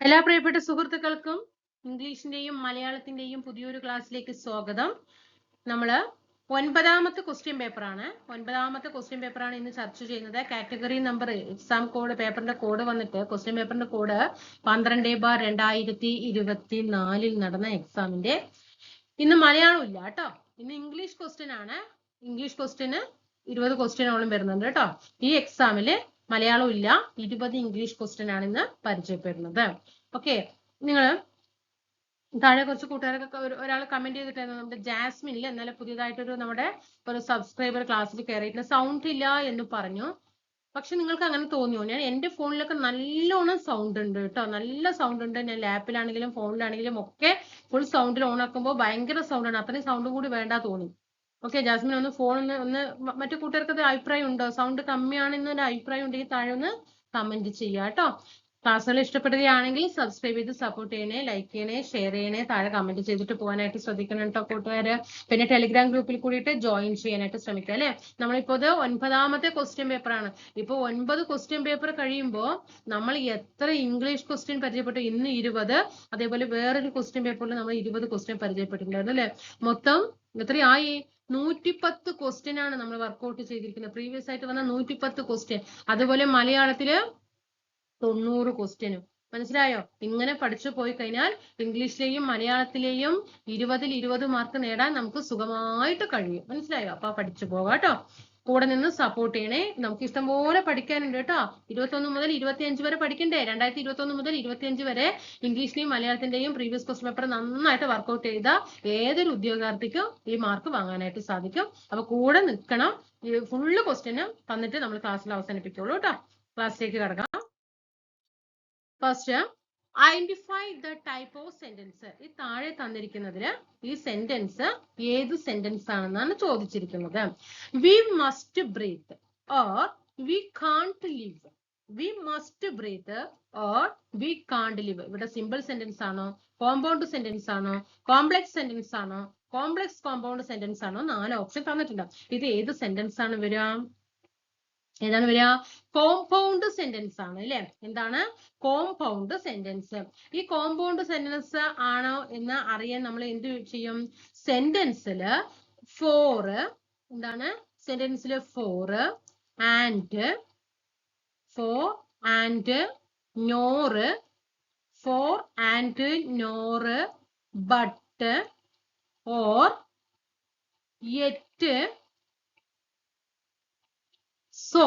എല്ലാ പ്രിയപ്പെട്ട സുഹൃത്തുക്കൾക്കും ഇംഗ്ലീഷിന്റെയും മലയാളത്തിന്റെയും പുതിയൊരു ക്ലാസ്സിലേക്ക് സ്വാഗതം. നമ്മൾ ഒൻപതാമത്തെ ക്വസ്റ്റ്യൻ പേപ്പറാണ് ഒൻപതാമത്തെ ക്വസ്റ്റ്യൻ പേപ്പറാണ് ഇന്ന് ചർച്ച ചെയ്യുന്നത്. കാറ്റഗറി നമ്പർ എക്സാം കോഡ് പേപ്പറിന്റെ കോഡ് വന്നിട്ട് ക്വസ്റ്റ്യൻ പേപ്പറിന്റെ കോഡ് പന്ത്രണ്ട് ബാർ രണ്ടായിരത്തി ഇരുപത്തി നാലിൽ നടന്ന എക്സാമിന്റെ ഇന്ന് മലയാളം ഇല്ല കേട്ടോ. ഇന്ന് ഇംഗ്ലീഷ് ക്വസ്റ്റ്യൻ ആണ്. ഇംഗ്ലീഷ് ക്വസ്റ്റ്യന് ഇരുപത് ക്വസ്റ്റ്യനോളം വരുന്നുണ്ട് കേട്ടോ. ഈ എക്സാമിൽ മലയാളം ഇല്ല. ഇരുപത് ഇംഗ്ലീഷ് ക്വസ്റ്റ്യൻ ആണ് ഇന്ന് പരിചയപ്പെടുന്നത്. ഓക്കെ നിങ്ങൾ താഴെ കുറച്ച് കൂട്ടുകാരൊക്കെ ഒരാൾ കമന്റ് ചെയ്തിട്ടായിരുന്നു നമ്മുടെ ജാസ്മിൻ ജാസ്മിനിൽ എന്നാലും പുതിയതായിട്ടൊരു നമ്മുടെ ഒരു സബ്സ്ക്രൈബർ ക്ലാസ്സിൽ കയറിയിട്ടില്ല സൗണ്ട് ഇല്ല എന്ന് പറഞ്ഞു. പക്ഷെ നിങ്ങൾക്ക് അങ്ങനെ തോന്നിയോ? ഞാൻ എന്റെ ഫോണിലൊക്കെ നല്ലോണം സൗണ്ട് ഉണ്ട് കേട്ടോ. നല്ല സൗണ്ട് ഉണ്ട്. ഞാൻ ലാപ്പിലാണെങ്കിലും ഫോണിലാണെങ്കിലും ഒക്കെ ഫുൾ സൗണ്ടിൽ ഓൺ ആക്കുമ്പോൾ ഭയങ്കര സൗണ്ട് ആണ്. അത്രയും സൗണ്ടും കൂടി വേണ്ട തോന്നി. ഓക്കെ ജാസ്മിൻ ഒന്ന് ഫോൺ ഒന്ന് ഒന്ന് മറ്റു കൂട്ടുകാർക്ക് അഭിപ്രായം ഉണ്ടോ? സൗണ്ട് കമ്മിയാണ് എന്നൊരു അഭിപ്രായം ഉണ്ടെങ്കിൽ താഴെ ഒന്ന് കമന്റ് ചെയ്യുക കേട്ടോ. ക്ലാസ്സുകൾ ഇഷ്ടപ്പെടുകയാണെങ്കിൽ സബ്സ്ക്രൈബ് ചെയ്ത് സപ്പോർട്ട് ചെയ്യണേ ലൈക്ക് ചെയ്യണേ ഷെയർ ചെയ്യണേ താഴെ കമന്റ് ചെയ്തിട്ട് പോകാനായിട്ട് ശ്രദ്ധിക്കണം കേട്ടോ കൂട്ടുകാര്. പിന്നെ ടെലിഗ്രാം ഗ്രൂപ്പിൽ കൂടിയിട്ട് ജോയിൻ ചെയ്യാനായിട്ട് ശ്രമിക്കുക അല്ലെ? നമ്മളിപ്പോ ഇത് ഒൻപതാമത്തെ ക്വസ്റ്റ്യൻ പേപ്പറാണ് ഇപ്പൊ ഒൻപത് ക്വസ്റ്റ്യൻ പേപ്പർ കഴിയുമ്പോൾ നമ്മൾ എത്ര ഇംഗ്ലീഷ് ക്വസ്റ്റ്യൻ പരിചയപ്പെട്ടു? ഇന്ന് ഇരുപത്. അതേപോലെ വേറൊരു ക്വസ്റ്റ്യൻ പേപ്പറിൽ നമ്മൾ ഇരുപത് ക്വസ്റ്റ്യൻ പരിചയപ്പെട്ടിട്ടുണ്ടായിരുന്നു അല്ലെ? മൊത്തം എത്രയായി? നൂറ്റിപ്പത്ത് ക്വസ്റ്റ്യൻ ആണ് നമ്മൾ വർക്കൗട്ട് ചെയ്തിരിക്കുന്നത്. പ്രീവിയസ് ആയിട്ട് വന്ന നൂറ്റിപ്പത്ത് ക്വസ്റ്റ്യൻ അതുപോലെ മലയാളത്തിൽ തൊണ്ണൂറ് ക്വസ്റ്റ്യനും മനസ്സിലായോ? ഇങ്ങനെ പഠിച്ചു പോയി കഴിഞ്ഞാൽ ഇംഗ്ലീഷിലെയും മലയാളത്തിലെയും ഇരുപതിൽ ഇരുപത് മാർക്ക് നേടാൻ നമുക്ക് സുഖമായിട്ട് കഴിയും. മനസ്സിലായോ? അപ്പൊ പഠിച്ചു പോകാം കേട്ടോ. കൂടെ നിന്ന് സപ്പോർട്ട് ചെയ്യണേ. നമുക്ക് ഇഷ്ടംപോലെ പഠിക്കാനുണ്ട് കേട്ടോ. ഇരുപത്തൊന്ന് മുതൽ ഇരുപത്തിയഞ്ച് വരെ പഠിക്കണ്ടേ? രണ്ടായിരത്തി ഇരുപത്തൊന്ന് മുതൽ ഇരുപത്തിയഞ്ച് വരെ ഇംഗ്ലീഷിന്റെയും മലയാളത്തിന്റെയും പ്രീവിയസ് ക്വസ്റ്റ് പേപ്പർ നന്നായിട്ട് വർക്ക്ഔട്ട് ചെയ്ത ഏതൊരു ഉദ്യോഗാർത്ഥിക്കും ഈ മാർക്ക് വാങ്ങാനായിട്ട് സാധിക്കും. അപ്പൊ കൂടെ നിൽക്കണം. ഫുള്ള് ക്വസ്റ്റ്യന് തന്നിട്ട് നമ്മൾ ക്ലാസ്സിൽ അവസാനിപ്പിക്കുള്ളൂ കേട്ടോ. ക്ലാസ്സിലേക്ക് കിടക്കാം first identify the type of sentence ഈ താഴെ തന്നിരിക്കുന്നതിന് ഈ സെന്റൻസ് ഏത് സെന്റൻസ് ആണെന്നാണ് ചോദിച്ചിരിക്കുന്നത്. We must breathe or we can't live we must breathe or we can't live ഇവിടെ സിമ്പിൾ സെന്റൻസ് ആണോ? കോമ്പൗണ്ട് സെന്റൻസ് ആണോ? കോംപ്ലക്സ് സെന്റൻസ് ആണോ? കോംപ്ലക്സ് കോമ്പൗണ്ട് സെന്റൻസ് ആണോ? നാല് ഓപ്ഷൻ തന്നിട്ടുണ്ട്. ഇത് ഏത് സെന്റൻസ് ആണ് വരിക? ഏതാണ് വരിക? കോമ്പൗണ്ട് സെന്റൻസ് ആണ് അല്ലെ? എന്താണ്? കോമ്പൗണ്ട് സെന്റൻസ് ഈ കോമ്പൗണ്ട് സെന്റൻസ് ആണോ എന്ന് അറിയാൻ നമ്മൾ എന്ത് ചെയ്യും? സെന്റൻസിൽ ഫോർ എന്താണ്? സെന്റൻസിൽ for and for and nor for and nor but or yet so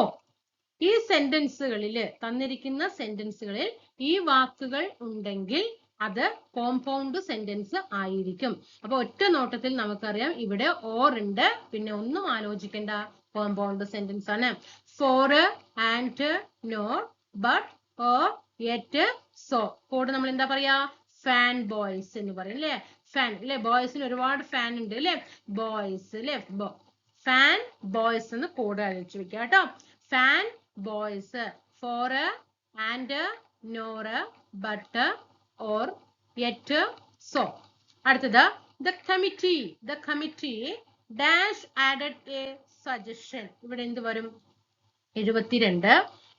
ഈ സെന്റൻസുകളിൽ തന്നിരിക്കുന്ന സെന്റൻസുകളിൽ ഈ വാക്കുകൾ ഉണ്ടെങ്കിൽ അത് കോമ്പൗണ്ട് സെന്റൻസ് ആയിരിക്കും. അപ്പൊ ഒറ്റ നോട്ടത്തിൽ നമുക്കറിയാം ഇവിടെ ഓർ ഉണ്ട് പിന്നെ ഒന്നും ആലോചിക്കേണ്ട. കോമ്പൗണ്ട് സെന്റൻസ് ആണ്. For and no but or yet so code നമ്മൾ എന്താ പറയാ? ഫാൻ ബോയ്സ് എന്ന് പറയും അല്ലെ ഫാൻ അല്ലെ ബോയ്സിന് ഒരുപാട് ഫാൻ ഉണ്ട് അല്ലെ ബോയ്സ് അല്ലെ ഫാൻ ബോയ്സ് എന്ന് കോഡ് അഴിച്ചു വെക്കുക കേട്ടോ. Fan boys for and nor but or yet so അടുത്തത് the committee the committee dash added a suggestion ഇവിടെ എന്ത് വരും? എഴുപത്തിരണ്ട്.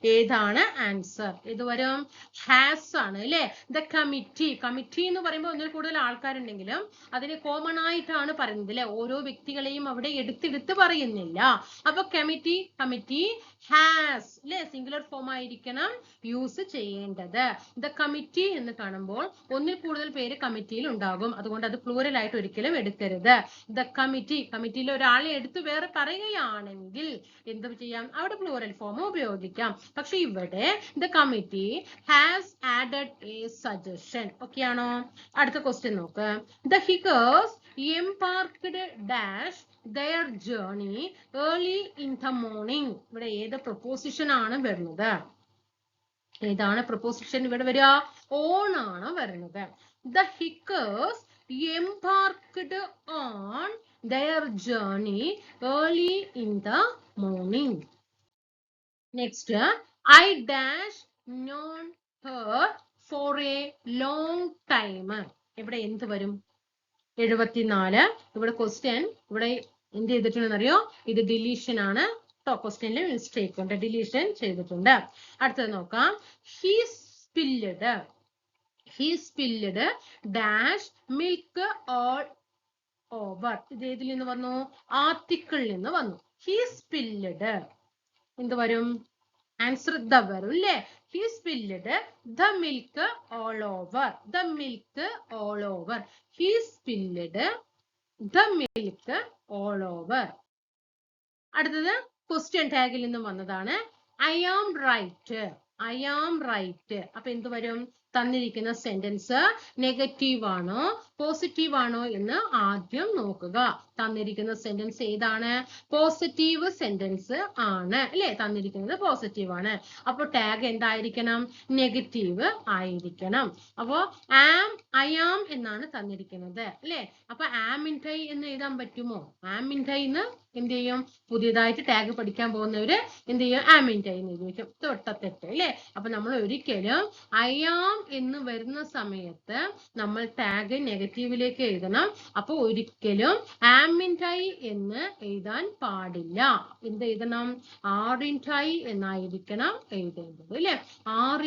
ഏതാണ് ആൻസർ? ഇത് വരും ഹാസ് ആണ് അല്ലെ? The committee. കമ്മിറ്റി എന്ന് പറയുമ്പോൾ ഒന്നിൽ കൂടുതൽ ആൾക്കാരുണ്ടെങ്കിലും അതിന് കോമൺ ആയിട്ടാണ് പറയുന്നത് അല്ലെ? ഓരോ വ്യക്തികളെയും അവിടെ എടുത്തെടുത്ത് പറയുന്നില്ല. അപ്പൊ കമ്മിറ്റി കമ്മിറ്റി ഹാസ് അല്ലെ? സിംഗുലർ ഫോം ആയിരിക്കണം യൂസ് ചെയ്യേണ്ടത്. ദ കമ്മിറ്റി എന്ന് കാണുമ്പോൾ ഒന്നിൽ കൂടുതൽ പേര് കമ്മിറ്റിയിൽ ഉണ്ടാകും. അതുകൊണ്ട് അത് പ്ലൂറൽ ആയിട്ട് ഒരിക്കലും എടുക്കരുത്. The committee. കമ്മിറ്റിയിൽ ഒരാളെ എടുത്ത് വേറെ പറയുകയാണെങ്കിൽ എന്ത് ചെയ്യാം. അവിടെ പ്ലൂറൽ ഫോം ഉപയോഗിക്കാം. പക്ഷെ ഇവിടെ the committee has added a suggestion okay ആണോ അടുത്ത ക്വസ്റ്റ്യൻ നോക്ക്. The hikers embarked dash their journey early in the morning ഇവിടെ ഏത് പ്രൊപ്പോസിഷൻ ആണ് വരുന്നത്? ഏതാണ് പ്രൊപ്പോസിഷൻ ഇവിടെ വരിക? ഓൺ ആണ് വരുന്നത്. The hikers embarked on their journey early in the morning next I dash known her for a long time ഇവിടെ എന്ത് വരും? എഴുപത്തിനാല്. ഇവിടെ ക്വസ്റ്റ്യൻ ഇവിടെ എന്ത് ചെയ്തിട്ടുണ്ടെന്ന് അറിയോ ഇത് ഡിലീഷൻ ആണ്. കേട്ടോ ക്വസ്റ്റ്യനിൽ മിസ്റ്റേക്ക് ഉണ്ട് ഡിലീഷൻ ചെയ്തിട്ടുണ്ട്. അടുത്തത് നോക്കാം. He spilled he spilled dash milk all over ഇത് ഏതിൽ നിന്ന് വന്നു? ആർട്ടിക്കിളിൽ നിന്ന് വന്നു. ഹി സ്പില്ലഡ് എന്ത് വരും? ആൻസർ ദ വരും അല്ലേ he spilled the milk all over the milk all over he spilled the milk all over അടുത്തത് ക്വസ്റ്റ്യൻ ടാഗിൽ നിന്നും വന്നതാണ്. I am right I am right അപ്പൊ എന്ത് വരും? തന്നിരിക്കുന്ന സെന്റൻസ് നെഗറ്റീവ് ആണോ? പോസിറ്റീവ് ആണോ എന്ന് ആദ്യം നോക്കുക. തന്നിരിക്കുന്ന സെന്റൻസ് ഏതാണ്? പോസിറ്റീവ് സെന്റൻസ് ആണ്. അല്ലെ? തന്നിരിക്കുന്നത് പോസിറ്റീവ് ആണ്. അപ്പോൾ ടാഗ് എന്തായിരിക്കണം? നെഗറ്റീവ് ആയിരിക്കണം. അപ്പോ ആം ഐ ആം എന്നാണ് തന്നിരിക്കുന്നത്. അല്ലെ? അപ്പൊ ആം ഇൻ ടൈ എന്ന് എഴുതാൻ പറ്റുമോ? ആം ഇൻ ടൈ എന്ന് എന്ത് ചെയ്യും പുതിയതായിട്ട് ടാഗ് പഠിക്കാൻ പോകുന്നവര് എന്ത് ചെയ്യും ആം ഇൻ ടൈ എഴുതി വെക്കും തൊട്ടത്തെറ്റ് അല്ലെ? അപ്പൊ നമ്മൾ ഒരിക്കലും ഐ ആം എന്ന് വരുന്ന സമയത്ത് നമ്മൾ ടാഗ് നെഗറ്റീവിലേക്ക് എഴുതണം. അപ്പൊ ഒരിക്കലും ആം ടൈ എന്ന് എഴുതാൻ പാടില്ല. എന്ത് എഴുതണം? ആർ എന്നായിരിക്കണം എഴുതേണ്ടത് അല്ലെ? ആർ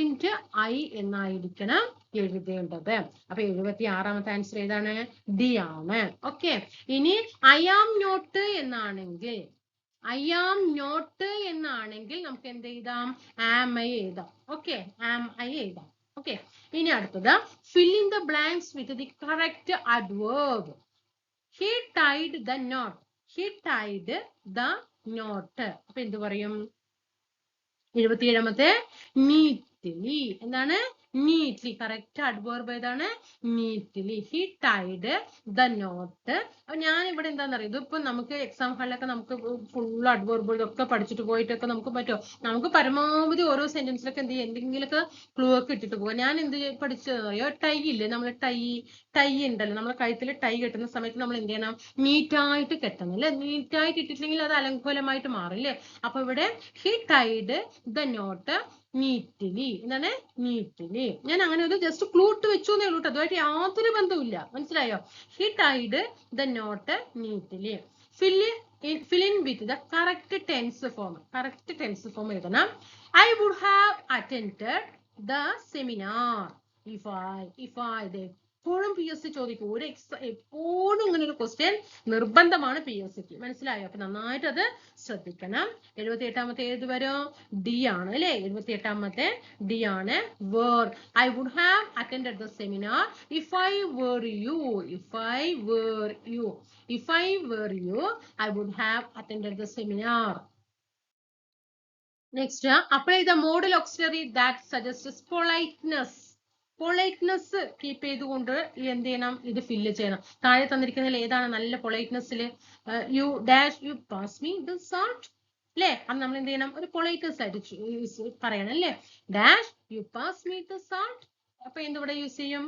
ഐ എന്നായിരിക്കണം എഴുതേണ്ടത്. അപ്പൊ എഴുപത്തി ആറാമത്തെ ആൻസർ ഏതാണ്? ഡി ആണ്. ഓക്കെ ഇനി ഐ ആം നോട്ട് എന്നാണെങ്കിൽ ഐ ആം നോട്ട് എന്നാണെങ്കിൽ നമുക്ക് എന്ത് എഴുതാം? ആം ഐ എഴുതാം. ഓക്കെ ആം ഐ എഴുതാം. ഓക്കെ ഇനി അടുത്തത് fill the the blanks with the correct adverb. Tied tied the knot. Tied the knot. അപ്പൊ എന്ത് പറയും? എഴുപത്തിയേഴാമത്തെ നീറ്റ്ലി എന്താണ്? നീറ്റ്ലി കറക്റ്റ് അഡ്വേർബ് ഏതാണ്? Neatly he tied the knot അപ്പൊ ഞാൻ ഇവിടെ എന്താണെന്നറിയോ ഇതിപ്പോ നമുക്ക് എക്സാം ഹാളിലൊക്കെ നമുക്ക് ഫുൾ അഡ്വേർബ് ഇതൊക്കെ പഠിച്ചിട്ട് പോയിട്ടൊക്കെ നമുക്ക് പറ്റുമോ നമുക്ക് പരമാവധി ഓരോ സെന്റൻസിലൊക്കെ എന്ത് ചെയ്യും? എന്തെങ്കിലുമൊക്കെ ക്ലൂ ഒക്കെ ഇട്ടിട്ട് പോവാം. ഞാൻ എന്ത് പഠിച്ചതറിയോ ടൈ ഇല്ലേ? നമ്മൾ ടൈ ടൈ ഉണ്ടല്ലോ. നമ്മളെ കഴുത്തിൽ ടൈ കെട്ടുന്ന സമയത്ത് നമ്മൾ എന്ത് ചെയ്യണം? നീറ്റായിട്ട് കെട്ടണം അല്ലെ? നീറ്റായിട്ട് ഇട്ടിട്ടില്ലെങ്കിൽ അത് അലങ്കോലമായിട്ട് മാറും അല്ലേ? അപ്പൊ ഇവിടെ he tied the knot neatly എന്താണ്? നീറ്റിലി ഞാൻ അങ്ങനെ ഒരു ജസ്റ്റ് ക്ലൂ ഇട്ട് വെച്ചു എന്നേ ഉള്ളൂ അതുമായിട്ട് യാതൊരു ബന്ധവുമില്ല. മനസ്സിലായോ? He tied the knot neatly fill fill in with correct tense form. Correct tense form എഴുതണം. I would have attend the seminar if I if I എപ്പോഴും പി എസ് സി ചോദിക്കും. ഒരു എക്സാം എപ്പോഴും ഇങ്ങനെ ഒരു ക്വസ്റ്റ്യൻ നിർബന്ധമാണ് പി എസ് സിക്ക് മനസ്സിലായോ? അപ്പൊ നന്നായിട്ട് അത് ശ്രദ്ധിക്കണം. എഴുപത്തി എട്ടാമത്തെ ഏത് വരും? ഡി ആണ് അല്ലെ? എഴുപത്തി എട്ടാമത്തെ ഡി ആണ് were I would have attend the seminar if I were you if I were you if I were you I would have attend the seminar next apply the modal auxiliary that suggest politeness politeness keep ചെയ്തുകൊണ്ട് എന്ത് ചെയ്യണം? ഇത് fill ചെയ്യണം. താഴെ തന്നിരിക്കുന്നതിൽ ഏതാണ് നല്ല പൊളൈറ്റ്നസ്സിൽ you dash you pass me the salt അല്ലേ അത് നമ്മൾ എന്ത് ചെയ്യണം? ഒരു പൊളൈറ്റ്നസ് ആയിട്ട് പറയണം അല്ലേ dash you pass me the salt അപ്പൊ എന്തിവിടെ യൂസ് ചെയ്യും?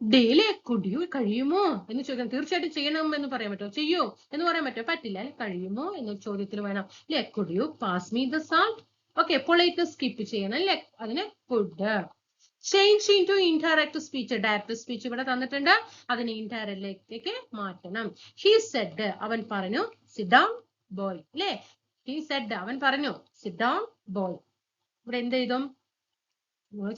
ഡെയിലി കുടിയു കഴിയുമോ? എന്ന് ചോദിക്കണം. തീർച്ചയായിട്ടും ചെയ്യണം എന്ന് പറയാൻ പറ്റുമോ? ചെയ്യോ? എന്ന് പറയാൻ പറ്റുമോ? പറ്റില്ല. അല്ലെ? കഴിയുമോ? എന്ന ചോദ്യത്തിൽ വേണം. അല്ലെ could you pass me the salt okay politeness skip ചെയ്യണം അല്ലെ അതിന് food change into indirect speech direct speech ഇവിടെ തന്നിട്ടുണ്ട്. അതിനെ ഇൻഡയറക്റ്റിലേക്ക് മാറ്റണം. ഹി സെഡ് അവൻ പറഞ്ഞു സിറ്റ് ബോയ് അല്ലേ ഹി സെഡ് അവൻ പറഞ്ഞു സിറ്റ് ബോയ് ഇവിടെ എന്ത് ചെയ്തും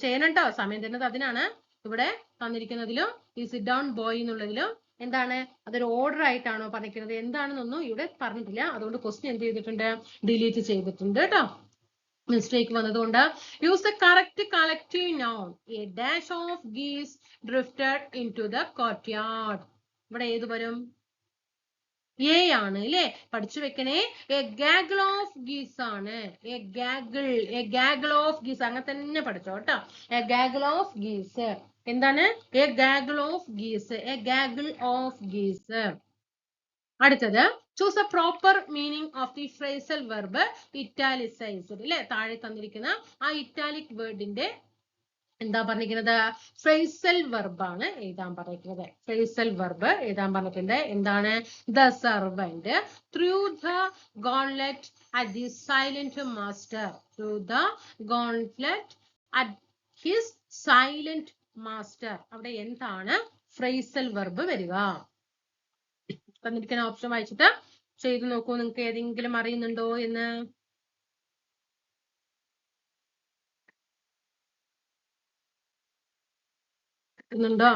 ചെയ്യണം കേട്ടോ സമയം തരുന്നത് അതിനാണ്. ഇവിടെ തന്നിരിക്കുന്നതിലും ഈ സിറ്റ് ഡൗൺ ബോയ് എന്നുള്ളതിലും എന്താണ്? അതൊരു ഓർഡർ ആയിട്ടാണോ പറഞ്ഞിരിക്കുന്നത്? എന്താണെന്നൊന്നും ഇവിടെ പറഞ്ഞിട്ടില്ല. അതുകൊണ്ട് ക്വസ്റ്റ്യൻ എന്ത് ചെയ്തിട്ടുണ്ട്? ഡിലീറ്റ് ചെയ്തിട്ടുണ്ട് കേട്ടോ മിസ്റ്റേക്ക് വന്നതുകൊണ്ട് use the correct collective noun a dash of geese drifted into the courtyard ഇവിടെ ഏത് വരും? എ ആണ് അല്ലേ പഠിച്ചു വെക്കണേ. എ ഗാഗിൾ ഓഫ് ഗീസ് ആണ്. A gaggle a gaggle of geese അങ്ങനെ തന്നെ പഠിച്ചോ കേട്ടോ എ ഗാഗിൾ ഓഫ് ഗീസ് എന്താണ്? A gaggle of geese a gaggle of geese അടുത്തത് choose a proper meaning of the phrasal verb italicized അല്ലെ താഴെ തന്നിരിക്കുന്ന ആ ഇറ്റാലിക് വേർഡിന്റെ എന്താ പറഞ്ഞിരിക്കുന്നത്? ഫ്രേസൽ വെർബാണ് എഴുതാൻ പറഞ്ഞിരിക്കുന്നത്. ഫ്രേസൽ വെർബ് എഴുതാൻ പറഞ്ഞിട്ടുണ്ട്. എന്താണ്? The servant threw the gauntlet at the silent master threw the gauntlet at his silent master അവിടെ എന്താണ്? ഫ്രേസൽ വെർബ് വരിക. തന്നിരിക്കുന്ന ഓപ്ഷൻ വായിച്ചിട്ട് ചെയ്തു നോക്കൂ നിങ്ങൾക്ക് ഏതെങ്കിലും അറിയുന്നുണ്ടോ എന്ന്? കിട്ടുന്നുണ്ടോ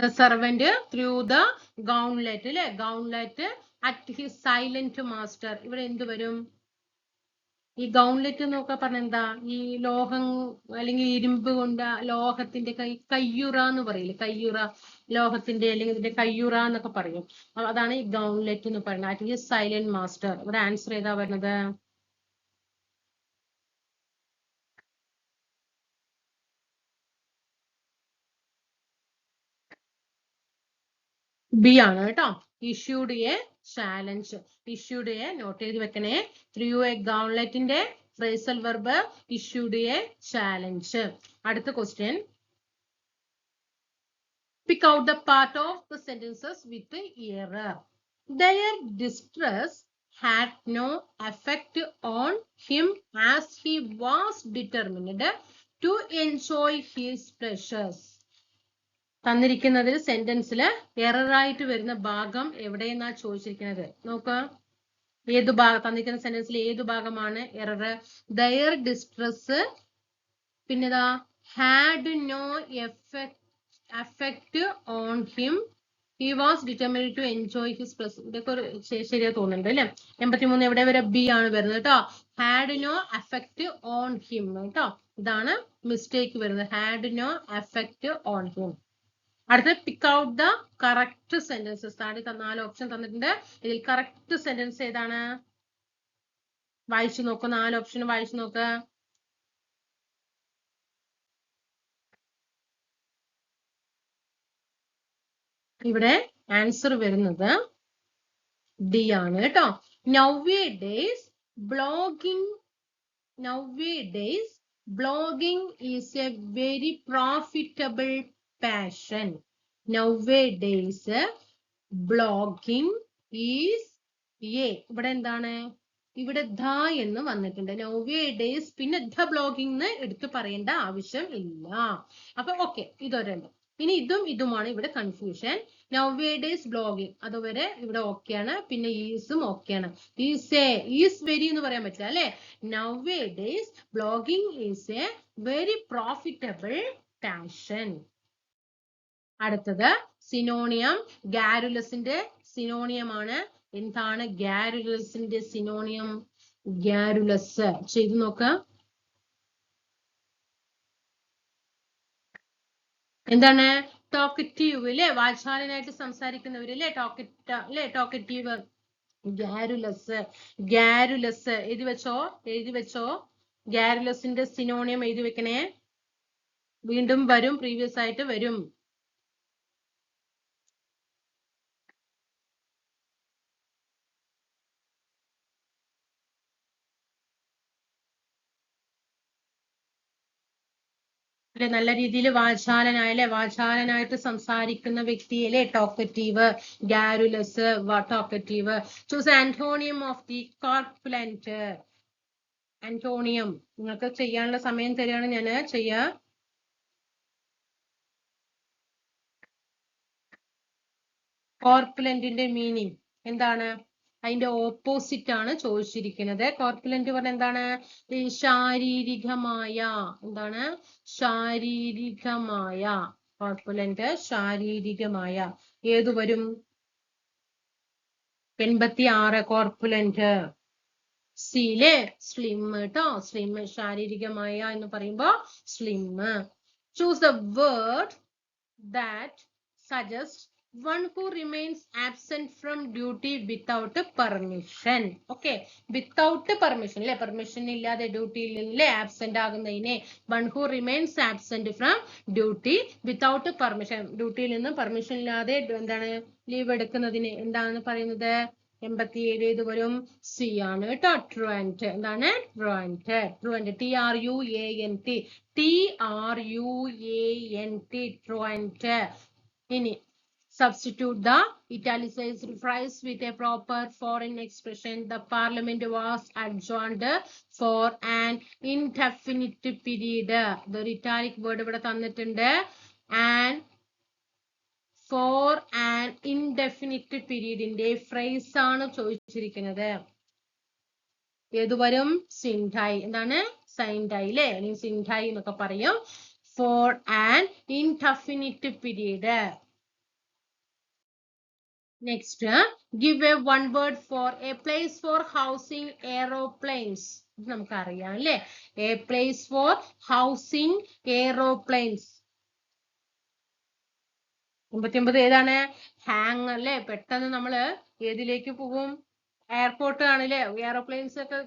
the servant threw the gauntlet അല്ലെ gauntlet at his silent master ഇവിടെ എന്ത് വരും? ഈ ഗൗൺലെറ്റ് എന്നൊക്കെ പറഞ്ഞ എന്താ? ഈ ലോഹം അല്ലെങ്കിൽ ഇരുമ്പ് കൊണ്ട് ലോഹത്തിന്റെ കൈ കയ്യുറ എന്ന് പറയില്ലേ? കയ്യുറ ലോഹത്തിന്റെ അല്ലെങ്കിൽ ഇതിന്റെ കയ്യുറ എന്നൊക്കെ പറയും. അതാണ് ഈ ഗൗൺലെറ്റ് എന്ന് പറയുന്നത്. അറ്റ് ഹിസ് സൈലന്റ് മാസ്റ്റർ ഇവിടെ ആൻസർ ഏതാ വരുന്നത്? ബി ആണ് കേട്ടോ issued a challenge issued a note ചെയ്ത് വെക്കണേ threw a ഗൗൺലെറ്റിന്റെ phrasal verb issued a challenge അടുത്ത question pick out the part of the sentences with the error. Their distress had no effect on him as he was determined to enjoy his pleasures. തന്നിരിക്കുന്നതിൽ സെന്റൻസിൽ എററായിട്ട് വരുന്ന ഭാഗം എവിടെയെന്നാ ചോദിച്ചിരിക്കുന്നത്? നോക്ക. ഏതു ഭാഗം തന്നിരിക്കുന്ന സെന്റൻസിൽ ഏതു ഭാഗമാണ് എറർ ദയർ ഡിസ്ട്രസ് പിന്നെതാ had no effect on him he was determined to enjoy his plus ഇതൊക്കെ ഒരു ശരിയാ തോന്നുന്നുണ്ട് അല്ലെ? എൺപത്തിമൂന്ന് എവിടെ വരെ ബി ആണ് വരുന്നത് കേട്ടോ? Had no affect on him കേട്ടോ? ഇതാണ് മിസ്റ്റേക്ക് വരുന്നത്. Had no affect on him അടുത്ത pick out the correct sentences താഴെ നാല് ഓപ്ഷൻ തന്നിട്ടുണ്ട്. ഇതിൽ കറക്റ്റ് സെന്റൻസ് ഏതാണ്? വായിച്ചു നോക്ക് നാല് ഓപ്ഷൻ വായിച്ചു നോക്ക്. ഇവിടെ ആൻസർ വരുന്നത് ഡി ആണ് കേട്ടോ. Nowadays blogging nowadays blogging is a very profitable passion Nowadays, blogging is a. ഇവിടെ എന്താണ്? ഇവിടെ ധ എന്ന് വന്നിട്ടുണ്ട്. Nowadays, പിന്നെ ധ ബ്ലോഗിംഗ് എന്ന് എടുത്തു പറയേണ്ട ആവശ്യം ഇല്ല. അപ്പൊ ഓക്കെ ഇതൊരെണ്ണം. ഇനി ഇതും ഇതുമാണ് ഇവിടെ കൺഫ്യൂഷൻ നൗവേ ഡേയ്സ് ബ്ലോഗിംഗ് അതുവരെ ഇവിടെ ഓക്കെയാണ് പിന്നെ ഈസും ഓക്കെയാണ് ഈസ് എ ഈസ് വെരി എന്ന് പറയാൻ പറ്റില്ല അല്ലെ? Nowadays blogging is a very profitable അടുത്തത് സിനോണിയം ഗാരുലസിന്റെ സിനോണിയമാണ് എന്താണ് ഗാരുലസിന്റെ സിനോണിയം? ഗാരുലസ്. ചെയ്തു നോക്ക. എന്താണ്? ടോക്കറ്റീവ് അല്ലെ വാചാലനായിട്ട് സംസാരിക്കുന്നവര് അല്ലെ ടോക്കറ്റ അല്ലെ ടോക്കറ്റീവ്. ഗാരുലസ്. ഗാരുലസ്. എഴുതി വെച്ചോ? എഴുതി വെച്ചോ? ഗാരുലസിന്റെ സിനോണിയം എഴുതി വെക്കണേ. വീണ്ടും വരും. പ്രീവിയസ് ആയിട്ട് വരും. നല്ല രീതിയിൽ വാചാലനായ അല്ലെ വാചാലനായിട്ട് സംസാരിക്കുന്ന വ്യക്തിയല്ലേ talkative garrulous talkative choose antonym of the corpulent antonym നിങ്ങൾക്ക് ചെയ്യാനുള്ള സമയം തരികയാണ് ഞാൻ ചെയ്യാ. കോർപ്പുലന്റിന്റെ മീനിങ് എന്താണ്? അതിന്റെ ഓപ്പോസിറ്റ് ആണ് ചോദിച്ചിരിക്കുന്നത്. കോർപ്പുലന്റ് പറഞ്ഞ എന്താണ്? ശാരീരികമായ എന്താണ്? ശാരീരികമായ കോർപ്പുലന്റ് ശാരീരികമായ ഏതു വരും? എൺപത്തി ആറ് കോർപ്പുലന്റ് സിയിലെ സ്ലിം കേട്ടോ സ്ലിം ശാരീരികമായ എന്ന് പറയുമ്പോ slim choose the word that suggest one who remains absent from duty without permission okay without permission അല്ലെ പെർമിഷൻ ഇല്ലാതെ ഡ്യൂട്ടിയിൽ നിന്നല്ലേ absent ആകുന്നതിനെ one who remains absent from duty without permission ഡ്യൂട്ടിയിൽ നിന്ന് പെർമിഷൻ ഇല്ലാതെ എന്താണ് ലീവ് എടുക്കുന്നതിന് എന്താണ് പറയുന്നത്? എൺപത്തിയേഴ് ഇത് വരും സി ആണ് കേട്ടോ. ട്രുവന്റ് എന്താണ്? Truant truant T R U A N T T R U A N T truant ഇനി substitute the italicized phrase with a proper foreign expression. The parliament was adjourned for an indefinite period. The italic word ivada thannittunde and for an indefinite പീരീഡിന്റെ phrase ആണ് ചോദിച്ചിരിക്കുന്നത് ഏത് വരും sindhai എന്താണ് sindhai le അല്ലെങ്കിൽ sindhai എന്നൊക്കെ parayam for an indefinite period next give a one word for a place for housing aeroplanes നമുക്കറിയാം അല്ലേ? A place for housing aeroplanes എൺപത്തിയൊമ്പത് ഏതാണ്? ഹാങ് അല്ലേ? പെട്ടെന്ന് നമ്മൾ ഏതിലേക്ക് പോകും? എയർപോർട്ട് ആണല്ലേ? എയറോപ്ലെയിൻസ് ഒക്കെ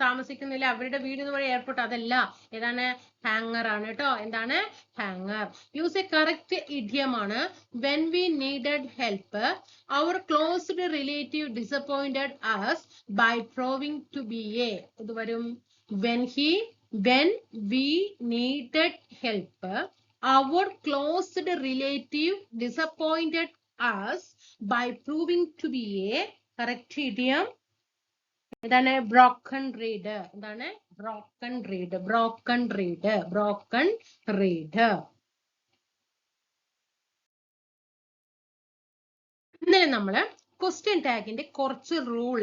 താമസിക്കുന്നില്ല. അവരുടെ വീട് എന്ന് പറയുന്നത് എയർപോർട്ട് അതല്ല. ഏതാണ്? ഹാങ്ങർ ആണ് കേട്ടോ. എന്താണ്? Hanger use a correct ഇഡിയമാണ് when we needed help our closed relative disappointed us by proving to be a ഇത് വരും. When he when we needed help our closed relative disappointed us by proving to be a correct idiom ഇതാണ് broken reed എന്താണ് broken reed broken reed broken reed ഇന്നലെ നമ്മൾ question ടാഗിന്റെ കുറച്ച് rule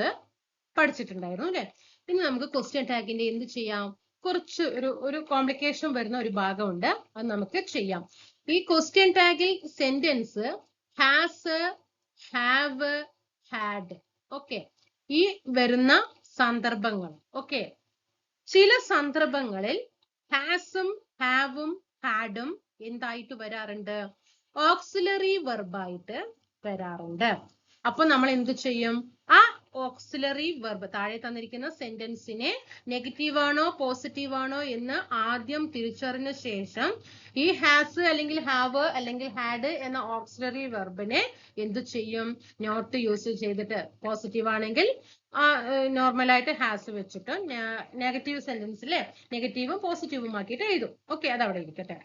പഠിച്ചിട്ടുണ്ടായിരുന്നു അല്ലെ? ഇനി നമുക്ക് ക്വസ്റ്റ്യൻ ടാഗിന്റെ എന്ത് ചെയ്യാം? കുറച്ച് ഒരു ഒരു കോംപ്ലിക്കേഷൻ വരുന്ന ഒരു ഭാഗമുണ്ട്. അത് നമുക്ക് ചെയ്യാം. ഈ question ടാഗിൽ sentence has have had okay ഈ വരുന്ന സന്ദർഭങ്ങൾ. ഓക്കെ ചില സന്ദർഭങ്ങളിൽ ഹാസും ഹാവും ഹാഡും എന്തായിട്ട് വരാറുണ്ട്? ഓക്സിലറി വെർബായിട്ട് വരാറുണ്ട്. അപ്പൊ നമ്മൾ എന്ത് ചെയ്യും? ആ ഓക്സിലറി വെർബ് താഴെ തന്നിരിക്കുന്ന സെന്റൻസിനെ നെഗറ്റീവ് ആണോ പോസിറ്റീവ് ആണോ എന്ന് ആദ്യം തിരിച്ചറിഞ്ഞ ശേഷം ഈ ഹാസ് അല്ലെങ്കിൽ ഹാവ് അല്ലെങ്കിൽ ഹാഡ് എന്ന ഓക്സിലറി വെർബിനെ എന്ത് ചെയ്യും? നോട്ട് യൂസ് ചെയ്തിട്ട് പോസിറ്റീവ് ആണെങ്കിൽ നോർമൽ ആയിട്ട് ഹാസ് വെച്ചിട്ട് നെഗറ്റീവ് സെന്റൻസിലെ നെഗറ്റീവും പോസിറ്റീവും ആക്കിയിട്ട് എഴുതും. ഓക്കെ അത് അവിടെ ഇരിക്കട്ടെ.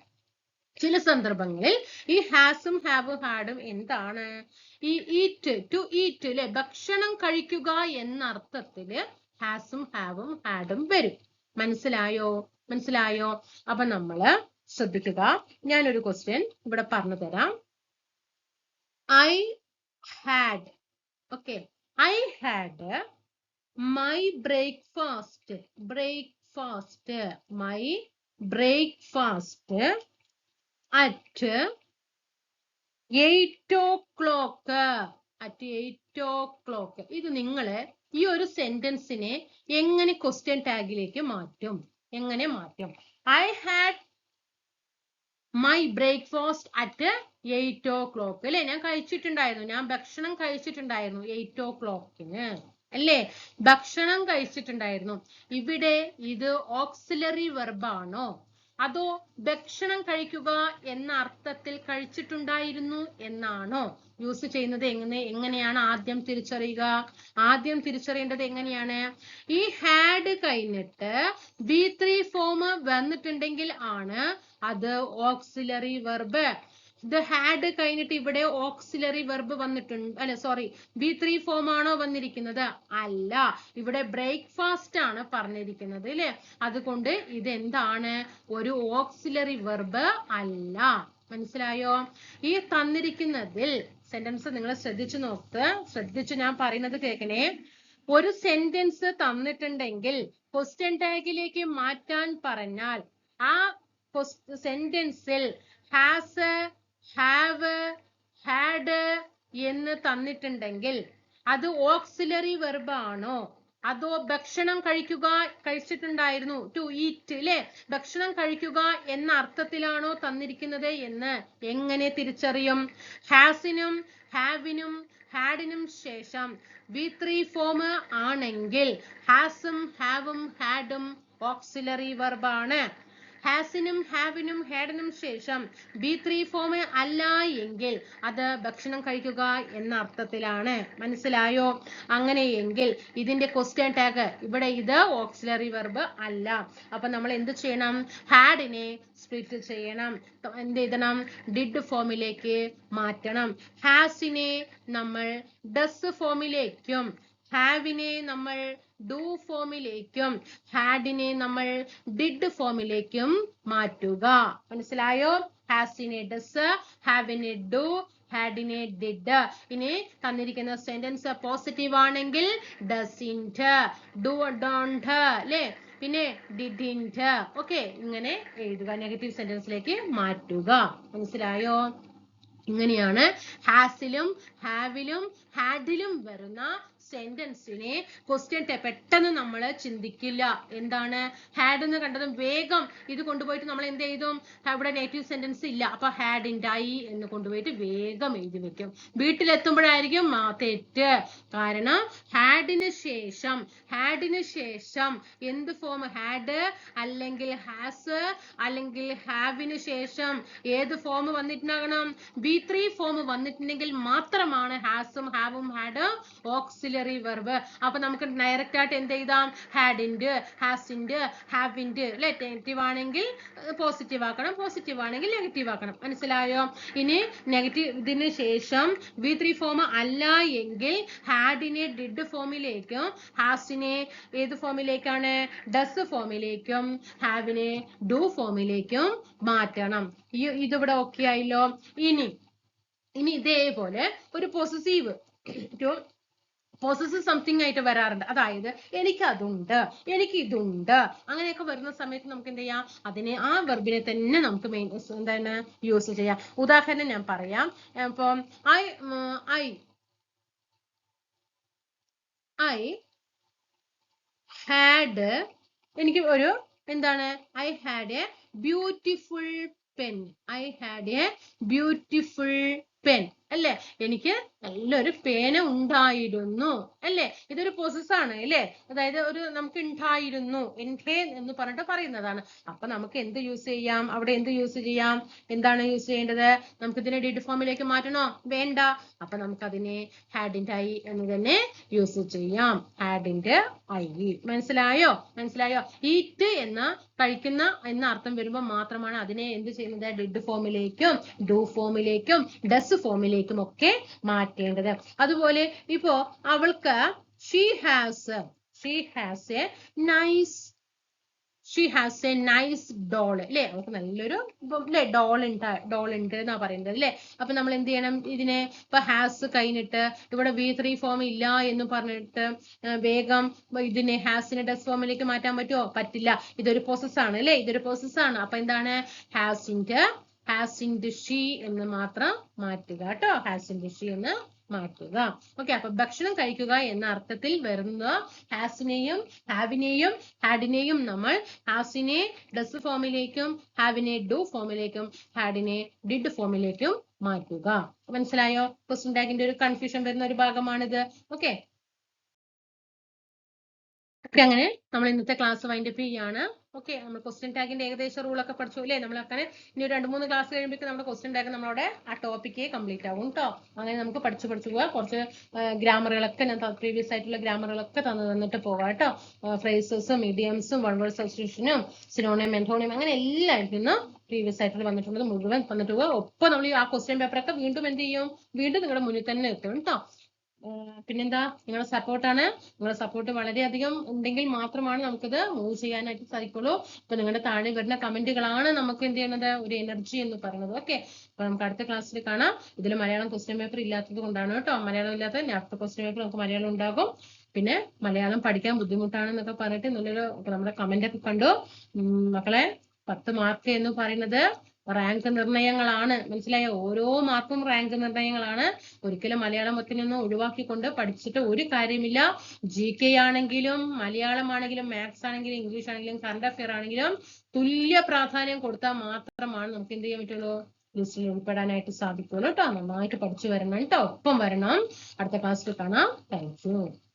ചില സന്ദർഭങ്ങളിൽ ഈ ഹാസും ഹാവും ഹാഡും എന്താണ്? ഈ ഈറ്റ് ടു ഈറ്റ് അല്ലെ ഭക്ഷണം കഴിക്കുക എന്ന അർത്ഥത്തിൽ ഹാസും ഹാവും ഹാഡും വരും. മനസ്സിലായോ? മനസ്സിലായോ? അപ്പൊ നമ്മൾ ശ്രദ്ധിക്കുക. ഞാനൊരു ക്വസ്റ്റ്യൻ ഇവിടെ പറഞ്ഞു തരാം. I had okay I had my breakfast breakfast my breakfast at eight o'clock. At eight o'clock. ഇത് നിങ്ങൾ ഈ ഒരു സെന്റൻസിനെ എങ്ങനെ ക്വസ്റ്റ്യൻ ടാഗിലേക്ക് മാറ്റും? എങ്ങനെ മാറ്റും? I had my breakfast at eight o'clock. അല്ലെ? ഞാൻ കഴിച്ചിട്ടുണ്ടായിരുന്നു. ഞാൻ ഭക്ഷണം കഴിച്ചിട്ടുണ്ടായിരുന്നു എയ്റ്റ് ഓ ക്ലോക്കിന്. അല്ലേ? ഭക്ഷണം കഴിച്ചിട്ടുണ്ടായിരുന്നു. ഇവിടെ ഇത് ഓക്സിലറി വെർബാണോ അതോ ഭക്ഷണം കഴിക്കുക എന്ന അർത്ഥത്തിൽ കഴിച്ചിട്ടുണ്ടായിരുന്നു എന്നാണോ? യൂസ് ചെയ്യുന്നത് എങ്ങനെ എങ്ങനെയാണ് ആദ്യം തിരിച്ചറിയുക? ആദ്യം തിരിച്ചറിയേണ്ടത് എങ്ങനെയാണ്? ഈ ഹാഡ് കഴിഞ്ഞിട്ട് ബി ത്രീ ഫോം വന്നിട്ടുണ്ടെങ്കിൽ ആണ് അത് ഓക്സിലറി വെർബ് ഇത് ഹാഡ് കഴിഞ്ഞിട്ട് ഇവിടെ ഓക്സിലറി വെർബ് വന്നിട്ടുണ്ട്. അല്ല സോറി ബി ത്രീ ഫോം ആണോ വന്നിരിക്കുന്നത്? അല്ല ഇവിടെ ബ്രേക്ക്ഫാസ്റ്റ് ആണ് പറഞ്ഞിരിക്കുന്നത് അല്ലെ അതുകൊണ്ട് ഇത് എന്താണ് ഒരു ഓക്സിലറി വെർബ് അല്ല. മനസ്സിലായോ? ഈ തന്നിരിക്കുന്നതിൽ സെന്റൻസ് നിങ്ങൾ ശ്രദ്ധിച്ചു നോക്ക്. ശ്രദ്ധിച്ചു ഞാൻ പറയുന്നത് കേൾക്കണേ. ഒരു സെന്റൻസ് തന്നിട്ടുണ്ടെങ്കിൽ ക്വസ്റ്റ്യൻ ടാഗിലേക്ക് മാറ്റാൻ പറഞ്ഞാൽ ആ സെന്റൻസിൽ ഹാസ് ഹാവ് ഹാഡ് എന്ന് തന്നിട്ടുണ്ടെങ്കിൽ അത് ഓക്സിലറി വെർബ് ആണോ? അതോ ഭക്ഷണം കഴിക്കുക കഴിച്ചിട്ടുണ്ടായിരുന്നു ടു ഈറ്റ് അല്ലെ ഭക്ഷണം കഴിക്കുക എന്ന അർത്ഥത്തിലാണോ തന്നിരിക്കുന്നത് എന്ന് എങ്ങനെ തിരിച്ചറിയും? ഹാസിനും ഹാവിനും ഹാഡിനും ശേഷം വി ത്രീ ഫോം ആണെങ്കിൽ ഹാസും ഹാവും ഹാഡും ഓക്സിലറി വെർബാണ് ഹാസിനും ഹാവിനും ഹേഡനും ശേഷം ബി ത്രീ ഫോം അല്ല എങ്കിൽ അത് ഭക്ഷണം കഴിക്കുക എന്ന അർത്ഥത്തിലാണ്. മനസ്സിലായോ? അങ്ങനെയെങ്കിൽ ഇതിന്റെ ക്വസ്റ്റ്യൻ ടാഗ് ഇവിടെ ഇത് ഓക്സിലറി വെർബ് അല്ല. അപ്പൊ നമ്മൾ എന്ത് ചെയ്യണം? ഹാഡിനെ സ്പ്ലിറ്റ് ചെയ്യണം. എന്ത് ചെയ്യണം ഡിഡ് ഫോമിലേക്ക് മാറ്റണം. ഹാസിനെ നമ്മൾ ഡസ് ഫോമിലേക്കും ഹാവിനെ നമ്മൾ ഡു ഫോമിലേക്കും ഹാഡിനെ നമ്മൾ ഡിഡ് ഫോമിലേക്കും മാറ്റുക. മനസ്സിലായോ? ഹാസിനെ ഡസ് ഹാവിനെ ഡു ഹാഡിനെ ഡിഡ് ഇനി തന്നിരിക്കുന്ന സെന്റൻസ് പോസിറ്റീവ് ആണെങ്കിൽ ഡസിന്റ് ഡു ഡോണ്ട് അല്ലേ പിന്നെ ഡിഡിന്റ് ഓക്കെ ഇങ്ങനെ എഴുതുക. നെഗറ്റീവ് സെന്റൻസിലേക്ക് മാറ്റുക. മനസ്സിലായോ? ഇങ്ങനെയാണ് ഹാസിലും ഹാവിലും ഹാഡിലും വരുന്ന സെന്റൻസിനെ ക്വസ്റ്റ്യൻ പെട്ടെന്ന് നമ്മൾ ചിന്തിക്കില്ല. എന്താണ്? ഹാഡ് എന്ന് കണ്ടതും വേഗം ഇത് കൊണ്ടുപോയിട്ട് നമ്മൾ എന്ത് ചെയ്തും അവിടെ നെഗറ്റീവ് സെന്റൻസ് ഇല്ല. അപ്പൊ ഹാഡ് ഇൻഡായി എന്ന് കൊണ്ടുപോയിട്ട് വേഗം എഴുതി വെക്കും. വീട്ടിലെത്തുമ്പോഴായിരിക്കും തെറ്റ്. കാരണം ഹാഡിന് ശേഷം ഹാഡിന് ശേഷം എന്ത് ഫോം ഹാഡ് അല്ലെങ്കിൽ ഹാസ് അല്ലെങ്കിൽ ഹാവിന് ശേഷം ഏത് ഫോം വന്നിട്ടുണ്ടാകണം? ബി ത്രീ ഫോം വന്നിട്ടുണ്ടെങ്കിൽ മാത്രമാണ് ഹാസും ഹാവും ഹാഡ് ഓക്സിലറി വെർബ് അപ്പൊ നമുക്ക് ഡയറക്റ്റ് ആയിട്ട് എന്ത് എഴുതാം? ഹാഡിൻഡ് ഹാസിൻഡ് ഹാവിൻഡ് അല്ലെ? നെഗറ്റീവ് ആണെങ്കിൽ പോസിറ്റീവ് ആക്കണം. പോസിറ്റീവ് ആണെങ്കിൽ നെഗറ്റീവ് ആക്കണം. മനസ്സിലായോ? ഇനി നെഗറ്റീവ് ഇതിന് ശേഷം വി ത്രീ ഫോം അല്ല എങ്കിൽ ഹാഡിനെ ഡിഡ് ഫോമിലേക്കും ഹാസിനെ ഏത് ഫോമിലേക്കാണ് ഡസ് ഫോമിലേക്കും ഹാവിനെ ഡു ഫോമിലേക്കും മാറ്റണം. ഈ ഇതിവിടെ ഓക്കെ ആയല്ലോ. ഇനി ഇനി ഇതേപോലെ ഒരു പൊസസീവ് പോസസീവ് സംതിങ് ആയിട്ട് വരാറുണ്ട്. അതായത് എനിക്ക് അതുണ്ട് എനിക്ക് ഇതുണ്ട് അങ്ങനെയൊക്കെ വരുന്ന സമയത്ത് നമുക്ക് എന്ത് ചെയ്യാം? അതിനെ ആ വെർബിനെ തന്നെ നമുക്ക് മെയിൻ എന്താണ് യൂസ് ചെയ്യാം. ഉദാഹരണം ഞാൻ പറയാം. ഇപ്പം ഐ ഐ ഐ ഹാഡ് എനിക്ക് ഒരു എന്താണ്? I had a beautiful pen I had a beautiful pen അല്ലെ? എനിക്ക് നല്ലൊരു പേന ഉണ്ടായിരുന്നു അല്ലെ? ഇതൊരു ആണ് അല്ലെ? അതായത് ഒരു നമുക്ക് ഉണ്ടായിരുന്നു എന്റെ എന്ന് പറഞ്ഞിട്ട് പറയുന്നതാണ്. അപ്പൊ നമുക്ക് എന്ത് യൂസ് ചെയ്യാം? അവിടെ എന്ത് യൂസ് ചെയ്യാം? എന്താണ് യൂസ് ചെയ്യേണ്ടത്? നമുക്ക് ഇതിനെ ഡിഡ് ഫോമിലേക്ക് മാറ്റണോ? വേണ്ട. അപ്പൊ നമുക്ക് അതിനെ ഹാഡിന്റെ ഐ എന്ന് തന്നെ യൂസ് ചെയ്യാം. ഹാഡിന്റെ ഐ മനസ്സിലായോ? മനസ്സിലായോ? ഈറ്റ് എന്ന കഴിക്കുന്ന എന്ന അർത്ഥം വരുമ്പോൾ മാത്രമാണ് അതിനെ എന്ത് ചെയ്യുന്നത്? ഡിഡ് ഫോമിലേക്കും ഡു ഫോമിലേക്കും ഡസ് ഫോമിലേക്കും ഒക്കെ മാറ്റേണ്ടത്. അതുപോലെ ഇപ്പോ അവൾക്ക് she has she has a nice she has a nice doll അല്ലെ അവൾക്ക് നല്ലൊരു അല്ലെ ഡോൾ ഉണ്ട് ഡോൾ ഉണ്ട് എന്നാ പറയുന്നത് അല്ലെ അപ്പൊ നമ്മൾ എന്ത് ചെയ്യണം? ഇതിനെ ഇപ്പൊ ഹാസ് കഴിഞ്ഞിട്ട് ഇവിടെ വി ത്രീ ഫോം ഇല്ല എന്ന് പറഞ്ഞിട്ട് വേഗം ഇതിനെ ഹാസിനെ ഡസ് ഫോമിലേക്ക് മാറ്റാൻ പറ്റുമോ പറ്റില്ല. ഇതൊരു പ്രോസസ് ആണ് അല്ലെ ഇതൊരു പ്രോസസ് ആണ്. അപ്പൊ എന്താണ്? ഹാസിന്റെ ഹാസിന്റെ ഷീ എന്ന് മാത്രം മാറ്റുക കേട്ടോ. ഹാസിൻഡ് ഷീ എന്ന് മാറ്റുക. ഓക്കെ അപ്പൊ ഭക്ഷണം കഴിക്കുക എന്ന അർത്ഥത്തിൽ വരുന്ന ഹാസിനെയും ഹാവിനെയും ഹാഡിനെയും നമ്മൾ ഹാസിനെ ഡസ് ഫോമിലേക്കും ഹാവിനെ ഡു ഫോമിലേക്കും ഹാഡിനെ ഡിഡ് ഫോമിലേക്കും മാറ്റുക. മനസ്സിലായോ? ക്വസ്റ്റ്യൻ ടാഗിന്റെ ഒരു കൺഫ്യൂഷൻ വരുന്ന ഒരു ഭാഗമാണിത്. ഓക്കെ ഓക്കെ അങ്ങനെ നമ്മൾ ഇന്നത്തെ ക്ലാസ് വൈൻഡ് അപ്പ് ചെയ്യാണ്. ഓക്കെ നമ്മൾ ക്വസ്റ്റ്യൻ ടാഗിന്റെ ഏകദേശം റൂൾ ഒക്കെ പഠിച്ചു അല്ലേ? നമ്മൾ അങ്ങനെ ഇനി ഒരു രണ്ട് മൂന്ന് ക്ലാസ് കഴിയുമ്പോഴേക്കും നമ്മുടെ ക്വസ്റ്റ്യൻ ടാഗ് നമ്മളവിടെ ആ ടോപ്പിക്ക് കംപ്ലീറ്റ് ആകും കേട്ടോ അങ്ങനെ നമുക്ക് പഠിച്ചു പഠിച്ചു പോവാം. കുറച്ച് ഗ്രാമറുകളൊക്കെ ഞാൻ പ്രീവിയസ് ആയിട്ടുള്ള ഗ്രാമറുകളൊക്കെ തന്നു തന്നിട്ട് പോവാം കേട്ടോ ഫ്രേസസും ഇഡിയംസും വൺ വേർഡ് സബ്സ്റ്റിറ്റ്യൂഷനും സിനോണിയം മെന്റോണിയം അങ്ങനെ എല്ലാം ഇരിക്കുന്നു പ്രീവിയസ് ആയിട്ട് വന്നിട്ടുള്ളത് മുഴുവൻ വന്നിട്ട് പോവുക ഒപ്പം നമ്മൾ ആ ക്വസ്റ്റ്യൻ പേപ്പറൊക്കെ വീണ്ടും എന്ത് ചെയ്യും? വീണ്ടും നിങ്ങളുടെ മുന്നിൽ തന്നെ എത്തും കേട്ടോ പിന്നെന്താ? നിങ്ങളുടെ സപ്പോർട്ടാണ് നിങ്ങളുടെ സപ്പോർട്ട് വളരെയധികം ഉണ്ടെങ്കിൽ മാത്രമാണ് നമുക്കിത് മൂവ് ചെയ്യാനായിട്ട് സാധിക്കുള്ളൂ. അപ്പൊ നിങ്ങളുടെ താഴെ വരുന്ന കമന്റുകളാണ് നമുക്ക് എന്ത് ചെയ്യുന്നത്? ഒരു എനർജി എന്ന് പറയുന്നത്. ഓക്കെ അപ്പൊ നമുക്ക് അടുത്ത ക്ലാസ്സിൽ കാണാം. ഇതിൽ മലയാളം ക്വസ്റ്റ്യൻ പേപ്പർ ഇല്ലാത്തത് കൊണ്ടാണ് കേട്ടോ. മലയാളം ഇല്ലാത്ത അടുത്ത ക്വസ്റ്റ്യൻ പേപ്പർ നമുക്ക് മലയാളം ഉണ്ടാകും. പിന്നെ മലയാളം പഠിക്കാൻ ബുദ്ധിമുട്ടാണെന്നൊക്കെ പറഞ്ഞിട്ട് നല്ലൊരു നമ്മുടെ കമന്റ് ഒക്കെ കണ്ടു. മക്കളെ പത്ത് മാർക്ക് എന്ന് പറയുന്നത് റാങ്ക് നിർണയങ്ങളാണ്. മനസ്സിലായ ഓരോ മാർക്കും റാങ്ക് നിർണയങ്ങളാണ്. ഒരിക്കലും മലയാളം നിന്ന് ഒഴിവാക്കിക്കൊണ്ട് പഠിച്ചിട്ട് ഒരു കാര്യമില്ല. ജി കെ ആണെങ്കിലും മലയാളം ആണെങ്കിലും മാത്സ് ആണെങ്കിലും ഇംഗ്ലീഷ് ആണെങ്കിലും കറണ്ട് അഫയർ ആണെങ്കിലും തുല്യ പ്രാധാന്യം കൊടുത്താൽ മാത്രമാണ് നമുക്ക് എന്ത് ചെയ്യാൻ പറ്റുള്ളൂ? ലിസ്റ്റിൽ ഉൾപ്പെടാനായിട്ട് സാധിക്കുള്ളൂ കേട്ടോ. നന്നായിട്ട് പഠിച്ചു വരണം കേട്ടോ. ഒപ്പം വരണം. അടുത്ത ക്ലാസ്സിൽ കാണാം. Thank you